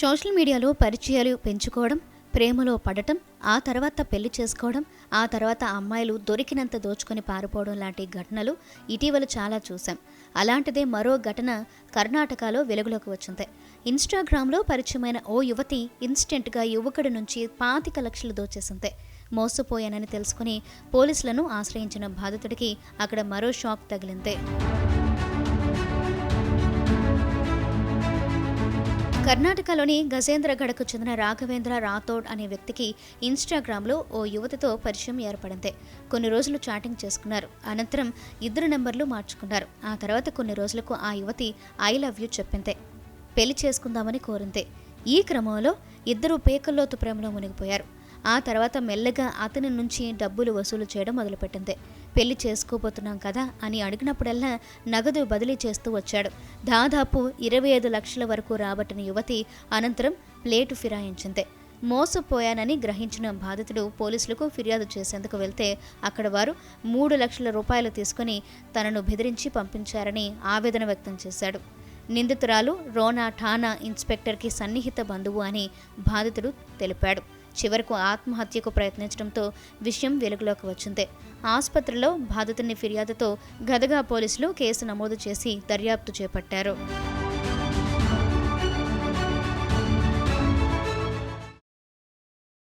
Social మీడియాలో పరిచయాలు పెంచుకోవడం ప్రేమలో పడటం ఆ తర్వాత పెళ్ళి చేసుకోవడం ఆ తర్వాత అమ్మాయిలు దొరికినంత దోచుకొని పారిపోవడం లాంటి ఘటనలు ఇటీవల చాలా చూశాం. అలాంటిదే మరో ఘటన కర్ణాటకలో వెలుగులోకి వచ్చింది. ఇన్స్టాగ్రామ్లో పరిచయమైన ఓ యువతి ఇన్స్టెంట్గా యువకుడి నుంచి పాతిక లక్షలు దోచేసింది. మోసపోయానని తెలుసుకుని పోలీసులను ఆశ్రయించిన బాధితుడికి అక్కడ మరో షాక్ తగిలింది. కర్ణాటకలోని గజేంద్రగఢకు చెందిన రాఘవేంద్ర రాథోడ్ అనే వ్యక్తికి ఇన్స్టాగ్రామ్లో ఓ యువతితో పరిచయం ఏర్పడింది. కొన్ని రోజులు చాటింగ్ చేసుకున్నారు. అనంతరం ఇద్దరు నెంబర్లు మార్చుకున్నారు. ఆ తర్వాత కొన్ని రోజులకు ఆ యువతి ఐ లవ్ యూ చెప్పింది. పెళ్ళి చేసుకుందామని కోరింది. ఈ క్రమంలో ఇద్దరు పేకల్లోతు ప్రేమలో మునిగిపోయారు. ఆ తర్వాత మెల్లగా అతని నుంచి డబ్బులు వసూలు చేయడం మొదలుపెట్టింది. పెళ్ళి చేసుకోబోతున్నాం కదా అని అడిగినప్పుడల్లా నగదు బదిలీ చేస్తూ వచ్చాడు. దాదాపు ఇరవై ఐదు లక్షల వరకు రాబట్టిన యువతి అనంతరం ప్లేటు ఫిరాయించింది. మోసపోయానని గ్రహించిన బాధితుడు పోలీసులకు ఫిర్యాదు చేసేందుకు వెళ్తే అక్కడ వారు మూడు లక్షల రూపాయలు తీసుకుని తనను బెదిరించి పంపించారని ఆవేదన వ్యక్తం చేశాడు. నిందితురాలు రోనా ఠానా ఇన్స్పెక్టర్కి సన్నిహిత బంధువు అని బాధితుడు తెలిపాడు. చివరకు ఆత్మహత్యకు ప్రయత్నించడంతో విషయం వెలుగులోకి వచ్చింది. ఆసుపత్రిలో బాధితుని ఫిర్యాదుతో గదగా పోలీసులు కేసు నమోదు చేసి దర్యాప్తు చేపట్టారు.